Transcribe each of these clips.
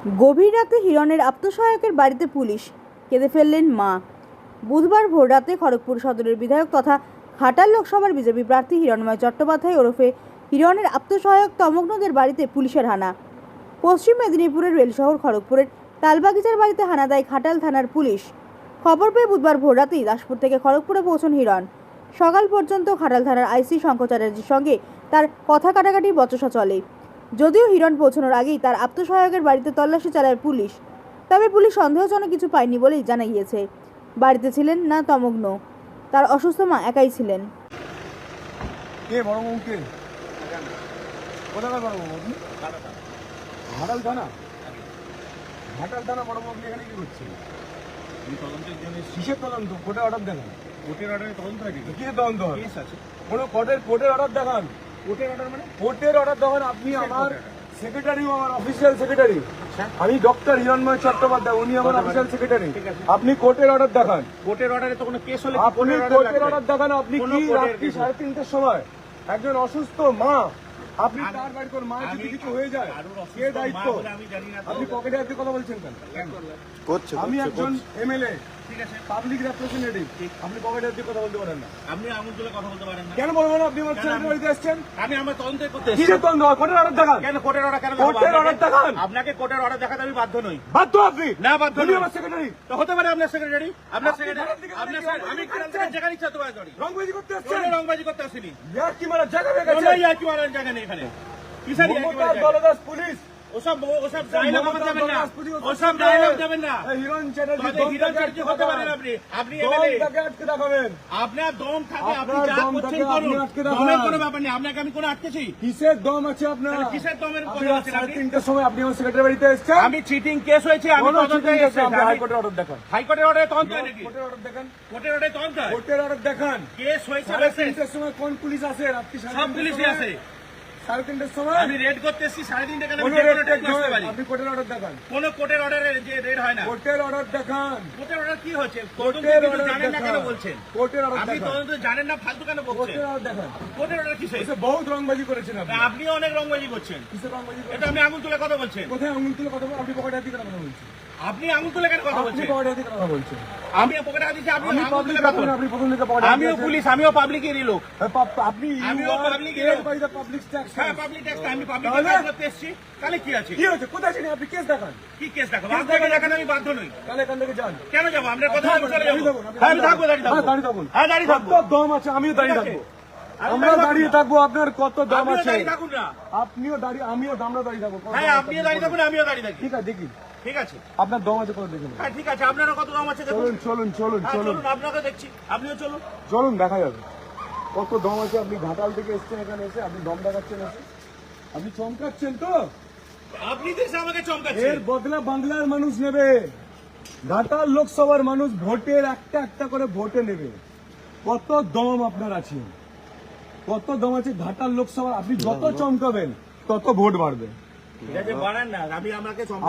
গভীর রাতে হিরণের আত্মসহায়কের বাড়িতে পুলিশ কেঁদে ফেললেন মা। বুধবার ভোররাতে খড়গপুর সদরের বিধায়ক তথা ঘাটাল লোকসভার বিজেপি প্রার্থী হিরণময় চট্টোপাধ্যায় ওরফে হিরণের আত্মসহায়ক তমগ্নদের বাড়িতে পুলিশের হানা। পশ্চিম মেদিনীপুরের রেল শহর খড়গপুরের তালবাগিচার বাড়িতে হানা দেয় খাটাল থানার পুলিশ। খবর পেয়ে বুধবার ভোররাতেই দাসপুর থেকে খড়গপুরে পৌঁছন হিরণ। সকাল পর্যন্ত খাটাল থানার আইসি শঙ্কর সঙ্গে তার কথা কাটাকাটি বচসা চলে। যদিও হিরণ পৌঁছানোর আগেই তার আত্মসহায়কের বাড়িতে তল্লাশি চালায় পুলিশ। তবে পুলিশ সন্দেহজনক কিছু পায়নি বলেই জানা গিয়েছে বাড়িতে ছিলেন না তমগ্ন। তার অসুস্থ মা একাই ছিলেন। কে বড় বাবু কে? কোথাকার বড় বাবু ঘাটাল থানা ঘাটাল থানা বড় বাবু এখানে কি করছেন তদন্তের জন্য কিসের তদন্ত? কোর্টে অর্ডার দেখান। কোর্টের অর্ডারে তদন্ত থাকে কি তদন্ত? হয় কোনো কোর্টের কোর্টের অর্ডার দেখান। কোর্টের অর্ডার মানে? দেখান আপনি আমার? সেক্রেটারি আমার অফিসিয়াল সেক্রেটারি আমি ডক্টর হিরণময় চট্টোপাধ্যায় উনি আমার অফিসিয়াল সেক্রেটারি আপনি কোর্টের অর্ডার দেখান। কোর্টের অর্ডারে তো কোনো কেস হলে আপনি কোর্টের অর্ডার দেখান আপনি কি রাত্রি সাড়ে তিনটের সময় একজন অসুস্থ মা আপনি তার বাড়ি কোন মা যদি কিছু হয়ে যায়? কে দায়িত্ব। আপনি পকেটে হাতে কথা বলছেন কেন? করছে আমি একজন এমএলএ ঠিক আছে পাবলিক রেপ্রেজেন্টেটিভ আপনি পকেটে হাতে কথা বলতে পারেন না? আপনি আঙুল তুলে কথা বলতে পারেন না। কেন বলবেন আপনি আমার ছেলের বাড়িতে এসেছেন? আমি আমার তদন্ত করতে কি এসেছি। কোর্টের অর্ডার দেখান। কেন কোর্টের অর্ডার কেন কোর্টের দেখাবো? দেখান। আপনাকে- আপনাকে কোর্টের অর্ডার দেখাতে আমি বাধ্য নই। বাধ্য আপনি? না, বাধ্য নই। আমার সেক্রেটারি তো হতে পারে আপনার সেক্রেটারি আপনার সেক্রেটারি আপনার কি secretary- রংবাজি আমি করতে করি রংবাজি রংবাজি আসিনি। ইয়ার কি মারা জায়গা হয়ে জায়গা নেই এখানে। কিসের? দলদাস পুলিশ। ওসব ওসব ডায়লগ মমতা না। ওসব ডায়লগ যাবেন না। হিরণ চ্যাটার্জি হিরণ চ্যাটার্জি হতে পারেন আপনি। আপনি আটকে দেখাবেন আপনার দম থাকে আপনি যা করছেন করুন। দমের কোনো ব্যাপার নেই আপনাকে আমি কোনো আটকেছি? কিসের দম আছে আপনার? কিসের দমের কথা রাত আপনি? তিনটের সময় আপনি আমার সেক্রেটারি বাড়িতে এসেছেন? আমি চিটিং কেস হয়েছে আমি তদন্তে এসেছি। আপনি হাইকোর্টের অর্ডার দেখান। হাইকোর্টের অর্ডারে তদন্ত নাকি কোর্টের অর্ডার দেখান। কোর্টের অর্ডারে তদন্ত কোর্টের অর্ডার দেখান। কেস হয়েছে সময় কোন পুলিশ আসে? রাত্রি সব পুলিশই আছে সাড়ে তিনটের সময়? আমি রেড করতে এসেছি সাড়ে তিনটে কেন আপনি কোর্টের অর্ডার দেখান। কোনো কোর্টের অর্ডারে যে রেড হয় না। কোর্টের অর্ডার দেখান। কোর্টের অর্ডার কি হচ্ছে? কোর্টের অর্ডার জানেন না কেন বলছেন? কোর্টের অর্ডার আপনি তদন্ত জানেন না ফালতু কেন বলছেন? কোর্টের অর্ডার দেখান। কোর্টের অর্ডার কিসে এসে বহুত রংবাজি করেছেন আপনি। অনেক রংবাজি করছেন। কিসের রংবাজি এটা আপনি আঙুল তুলে কথা বলছেন। কোথায় আঙুল তুলে কথা বল আপনি পকেটে হাতে কথা বলছেন? আপনি আঙুল তুলে কেন কথা বলছেন? কথা বলছেন? আমি পকেটে হাত দিচ্ছি আপনি আঙুল তুলে কথা বলছেন। আপনি প্রথম থেকে পকেটে আমিও পুলিশ আমিও পাবলিকেরই লোক। আপনি আমিও public হ্যাঁ পাবলিক ট্যাক্স আমি পাবলিক ট্যাক্স করতে এসেছি তাহলে কি আছে? কি হয়েছে? কোথায় ছিলেন আপনি কেস দেখান। কি কেস দেখো কেস আপনাকে দেখান। আমি বাধ্য নই। তাহলে এখান থেকে যান। কেন যাব? আপনার কথা আমি চলে যাব। থাকুন, আপনি আমি থাকব দাঁড়িয়ে থাকব। দাঁড়িয়ে থাকুন দাঁড়িয়ে থাকব। দম আছে? আমিও দাঁড়িয়ে থাকব। আমরা দাঁড়িয়ে থাকব আপনার কত দম আছে? আপনিও দাঁড়িয়ে আমিও আমরা দাঁড়িয়ে থাকব। হ্যাঁ আপনিও দাঁড়িয়ে থাকুন আমিও দাঁড়িয়ে থাকি। ঠিক আছে দেখি। ঠিক আছে। আপনার দম আছে কত দেখুন হ্যাঁ ঠিক আছে। আপনারও কত দাম আছে দেখুন। চলুন চলুন চলুন হ্যাঁ চলুন। চলুন আপনাকে দেখছি। আপনিও চলুন। চলুন দেখা যাবে। কত দম আছে? আপনি ঘাটাল থেকে এসছেন এখানে এসে? আপনি দম দেখাচ্ছেন এসে? আপনি চমকাচ্ছেন তো? আপনি তো আমাকে এর বদলা বাংলার মানুষ নেবে। ঘাটাল লোকসভার মানুষ ভোটের একটা একটা করে ভোটে নেবে। কত দম আপনার আছে? কত দম আছে ঘাটাল লোকসভা আপনি যত চমকাবেন তত ভোট বাড়বে।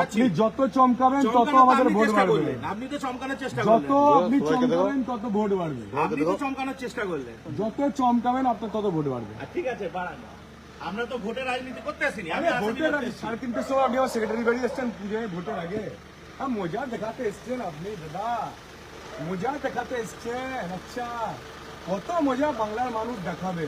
আপনি যত চমকাবেন তত আমাদের ভোট বাড়বে। আপনি তো চমকানোর চেষ্টা যত আপনি চমকাবেন তত ভোট বাড়বে। আপনি তো চমকানোর চেষ্টা করলেন। যত চমকাবেন আপনার তত ভোট বাড়বে। ঠিক আছে বাড়ান আমরা তো ভোটের রাজনীতি করতে আসিনি আমি ভোটের। সাড়ে তিনটের সময় আপনি আমার সেক্রেটারি বাড়ি এসছেন পুজোয় ভোটের আগে। হ্যাঁ মজা দেখাতে এসছেন আপনি দাদা। মজা দেখাতে এসছেন আচ্ছা। কত মজা বাংলার মানুষ দেখাবে।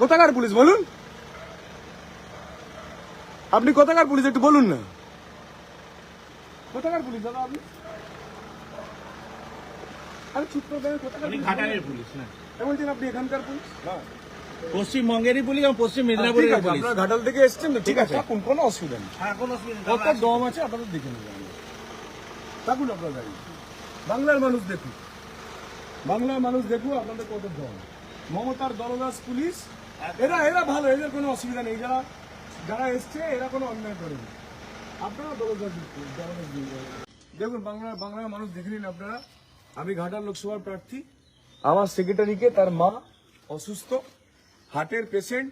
কোথাকার পুলিশ বলুন? আপনি কোথাকার পুলিশ একটু বলুন না। কোথাকার পুলিশ দাদা আপনি? আরে চুপ কোথাকার ঘাটালের পুলিশ না। বলছেন আপনি এখানকার পুলিশ? পশ্চিমবঙ্গেরই পুলিশ এবং পশ্চিম ঠিক মেদিনীপুরের আছে পুলিশ। আপনারা ঘাটাল থেকে এসছেন তো ঠিক আছে। কোনো অসুবিধা নেই। হ্যাঁ কোনো অসুবিধা নেই। কত দম আছে আপনাদের দেখে নেবেন থাকুন আপনার গাড়ি বাংলার মানুষ দেখুন। বাংলার মানুষ দেখুন আপনাদের কত দম মমতার দলদাস পুলিশ, এরা এরা ভালো, এদের কোনো অসুবিধা নেই। যারা যারা এসছে, এরা কোনো অন্যায় করেনি। আপনারা দলদার দেখুন বাংলা বাংলার মানুষ দেখে নিন আপনারা। আমি ঘাটাল লোকসভার প্রার্থী। আমার সেক্রেটারিকে তার মা অসুস্থ, হার্টের পেশেন্ট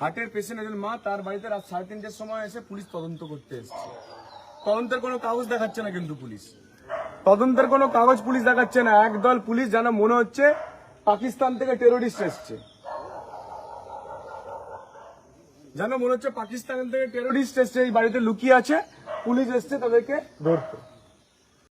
হার্টের পেশেন্ট একজন মা, তার বাড়িতে রাত সাড়ে তিনটের সময় এসে পুলিশ তদন্ত করতে এসছে। তদন্তের কোনো কাগজ দেখাচ্ছে না কিন্তু পুলিশ। তদন্তের কোনো কাগজ পুলিশ দেখাচ্ছে না। একদল পুলিশ যেন মনে হচ্ছে পাকিস্তান থেকে টেরোরিস্ট এসছে। যেন মনে হচ্ছে পাকিস্তান থেকে টেরোরিস্ট এসছে, এই বাড়িতে লুকিয়ে আছে। পুলিশ এসছে তাদেরকে ধরতে।